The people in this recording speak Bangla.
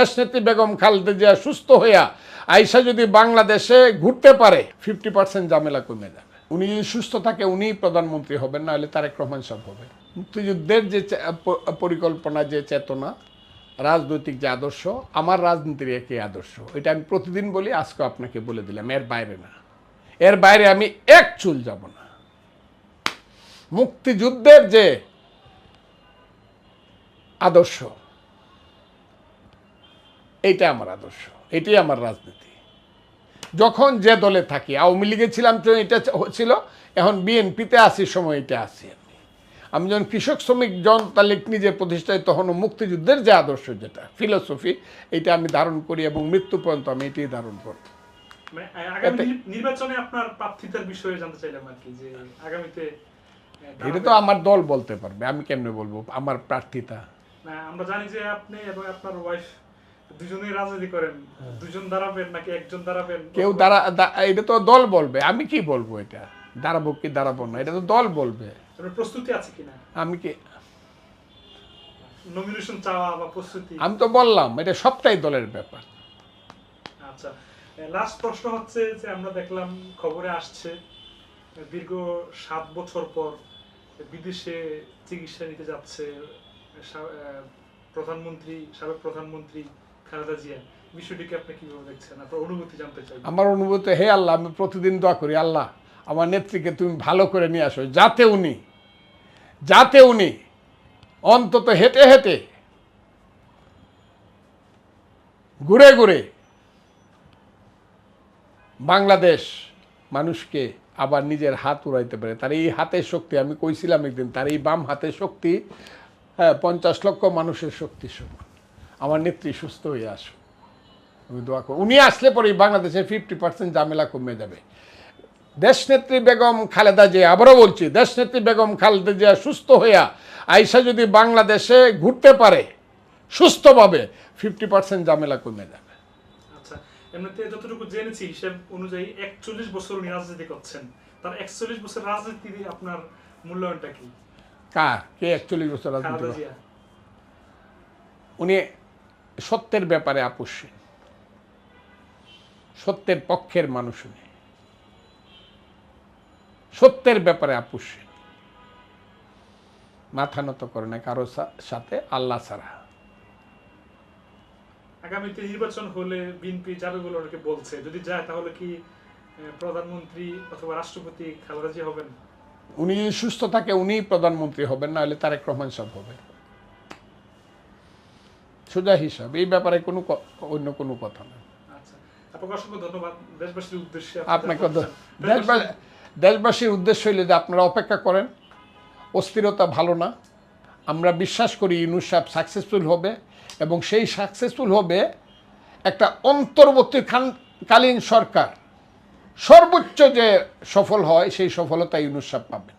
দেশনেত্রী বেগম খালেদা জিয়া সুস্থ হইয়া আইসা যদি বাংলাদেশে ঘুরতে পারে ফিফটি পার্সেন্ট ঝামেলা কমে যাবে। উনি যদি সুস্থ থাকে, উনিই প্রধানমন্ত্রী হবেন না হলে তারেক রহমান সব হবে। মুক্তিযুদ্ধের যে পরিকল্পনা, যে চেতনা, রাজনৈতিক যে আদর্শ, আমার রাজনীতির একই আদর্শ। এটা আমি প্রতিদিন বলি, আজকে আপনাকে বলে দিলাম, এর বাইরে না। এর বাইরে আমি এক চুল যাব না। মুক্তিযুদ্ধের যে আদর্শ এইটা আমার আদর্শ এটাই আমার রাজনীতি। যখন যে দলে থাকি আওয়ামী লীগে ছিলাম তো এটা ছিল এখন বিএনপিতে আসি সময় এটা আসি আমি। আমি যখন কৃষক শ্রমিক জনতা লীগ নিজে প্রতিষ্ঠায় তখনও মুক্তিযুদ্ধের যে আদর্শ যেটা ফিলোসফি এটা আমি ধারণ করি এবং মৃত্যু পর্যন্ত আমি এটাই ধারণ করব মানে আগামী এতে- নির- নির্বাচনে আপনার প্রার্থিতার বিষয়ে জানতে চাইলাম আর কি যে আগামীতে এটা তো আমার দল বলতে পারবে আমি কেমনে বলব আমার প্রার্থিতা। আমরা জানি যে আপনি এবং আপনার ওয়াইফ দুজনেই রাজনীতি করেন। দুজন দাঁড়াবেন নাকি একজন দাঁড়াবেন? কেউ দাঁড়া এটা তো দল বলবে। আমি কি বলব এটা? দাঁড়াবো কি দাঁড়াবো না? এটা তো দল বলবে। প্রস্তুতি আছে কিনা? আমি কি নমিনেশন চাওয়া বা প্রস্তুতি? আমি তো বললাম এটা সবটাই দলের ব্যাপার। আচ্ছা। লাস্ট প্রশ্ন হচ্ছে যে আমরা দেখলাম খবরে আসছে দীর্ঘ সাত বছর পর বিদেশে চিকিৎসা নিতে যাচ্ছে প্রধানমন্ত্রী সাবেক প্রধানমন্ত্রী খালেদা জিয়া বিষয়টিকে আপনি কীভাবে দেখছেন? আপনার অনুভূতি জানতে চাই। আমার অনুভূতি, হে আল্লাহ, আমি প্রতিদিন দোয়া করি, আল্লাহ, আমার নেত্রীকে তুমি ভালো করে নিয়ে আসো, যাতে উনি যাতে উনি অন্তত হেঁটে হেঁটে, ঘুরে ঘুরে বাংলাদেশ মানুষকে আবার নিজের হাত উড়াইতে পারে। তার এই হাতের শক্তি, আমি কইছিলাম একদিন, তার এই বাম হাতের শক্তি হ্যাঁ পঞ্চাশ লক্ষ মানুষের শক্তি সমান। আমার নেত্রী সুস্থ হয়ে আসো আমি দোয়া করি উনি আসলে পরে বাংলাদেশে ফিফটি পার্সেন্ট ঝামেলা কমে যাবে দেশনেত্রী বেগম খালেদা জিয়া আবারও বলছি দেশনেত্রী বেগম খালেদা জিয়া সুস্থ হইয়া আইসা যদি বাংলাদেশে ঘুরতে পারে সুস্থভাবে ফিফটি পার্সেন্ট ঝামেলা কমে যাবে আচ্ছা এমনিতে যতটুকু জেনেছি হিসেব অনুযায়ী একচল্লিশ বছর উনি রাজনীতি করছেন। তার একচল্লিশ বছর রাজনীতি আপনার মূল্যায়নটা কি? কার? কে একচল্লিশ বছর রাজনীতি খালেদা করে? জিয়া। উনি সত্যের ব্যাপারে আপোষহীন। সত্যের পক্ষের মানুষ উনি। সত্যের ব্যাপারে আপোষহীন। মাথা নত করে না কারও সাথে আল্লাহ ছাড়া। আগামীতে নির্বাচন হলে বিএনপি যাবে বলে অনেকে বলছে যদি যায় তাহলে কি প্রধানমন্ত্রী অথবা রাষ্ট্রপতি খালেদা জিয়া হবেন? উনি সুস্থ থাকে উনিই প্রধানমন্ত্রী হবেন না হলে তারেক রহমান সব হবে। সোজা হিসাব এই ব্যাপারে কোনো অন্য কোনো কথা না। আচ্ছা আপনাকে দেশবাসীর উদ্দেশ্যে হইলে যে আপনারা অপেক্ষা করেন অস্থিরতা ভালো না। আমরা বিশ্বাস করি ইউনুস সাহেব সাকসেসফুল হবে এবং সেই সাকসেসফুল হবে একটা অন্তর্বর্তী অন্তর্বর্তীকালীন সরকার। সর্বোচ্চ যে সফল হয় সেই সফলতা ইউনুস সাহেব পাবে